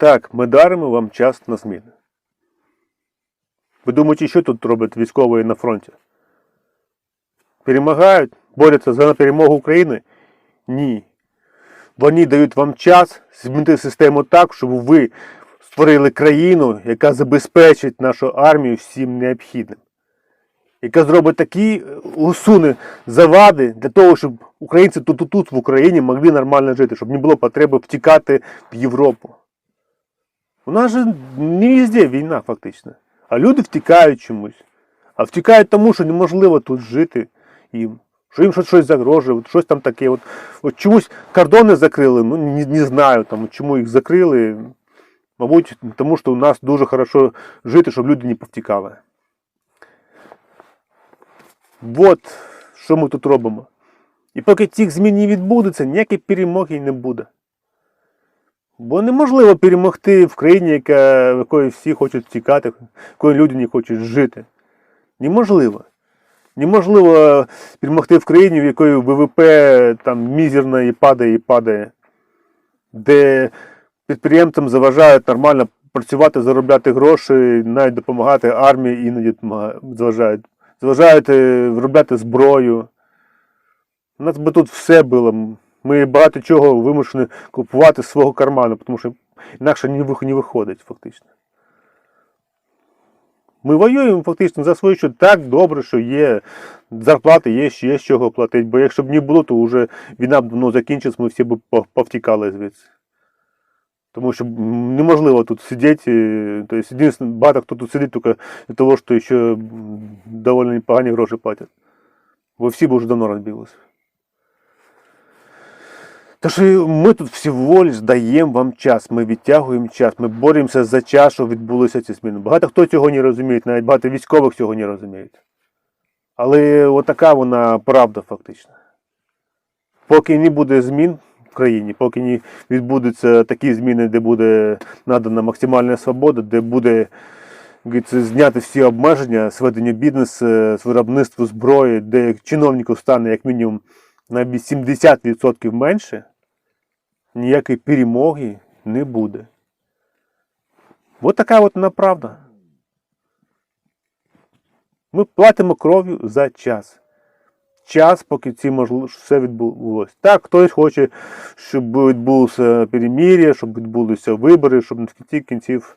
Так, ми даримо вам час на зміни. Ви думаєте, що тут роблять військові на фронті? Перемагають? Борються за перемогу України? Ні. Вони дають вам час змінити систему так, щоб ви створили країну, яка забезпечить нашу армію всім необхідним. Яка зробить такі е, усуне завади для того, щоб українці тут, тут, тут в Україні могли нормально жити, щоб не було потреби втікати в Європу. У нас же не везде війна, фактично. А люди втікають чомусь. А втікають тому, що неможливо тут жити їм. Що їм щось, щось загрожує, щось там таке. От, от чомусь кордони закрили, ну не, не знаю, там, чому їх закрили. Мабуть, тому що у нас дуже хорошо жити, щоб люди не повтікали. От що ми тут робимо. І поки цих змін не відбудеться, ніякої перемоги не буде. Бо неможливо перемогти в країні, яка, в якої всі хочуть втікати, в якої люди не хочуть жити. Неможливо. Неможливо перемогти в країні, в якої ВВП там мізерно і падає, і падає, де підприємцям заважають нормально працювати, заробляти гроші, навіть допомагати армії іноді заважають. Заважають е, виробляти зброю. У нас би тут все було. Ми багато чого вимушені купувати з свого карману, тому що інакше не виходить фактично. Ми воюємо фактично за свою що так добре, що є зарплати, є, є з чого платити. Бо якщо б не було, то вже війна б давно закінчилась, ми всі б повтікали звідси. Тому що неможливо тут сидіти. Тобто, багато хто тут сидить тільки для того, що ще доволі непогані гроші платять. Бо всі б вже давно розбіглися. Тож ми тут всього лиш даємо вам час, ми відтягуємо час, ми боремося за час, щоб відбулися ці зміни. Багато хто цього не розуміє, навіть багато військових цього не розуміють. Але отака вона правда фактично. Поки не буде змін в країні, поки не відбудуться такі зміни, де буде надана максимальна свобода, де буде зняти всі обмеження з ведення бізнесу, з виробництва зброї, де чиновників стане як мінімум на 80% менше, ніякої перемоги не буде. Ось така от правда. Ми платимо кров'ю за час. Час, поки ці можливо, все відбулося. Так, хтось хоче, щоб відбулося перемір'я, щоб відбулися вибори, щоб на кінці кінців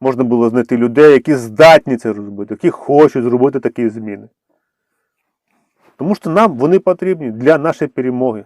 можна було знайти людей, які здатні це робити, які хочуть зробити такі зміни. Тому що нам вони потрібні для нашої перемоги.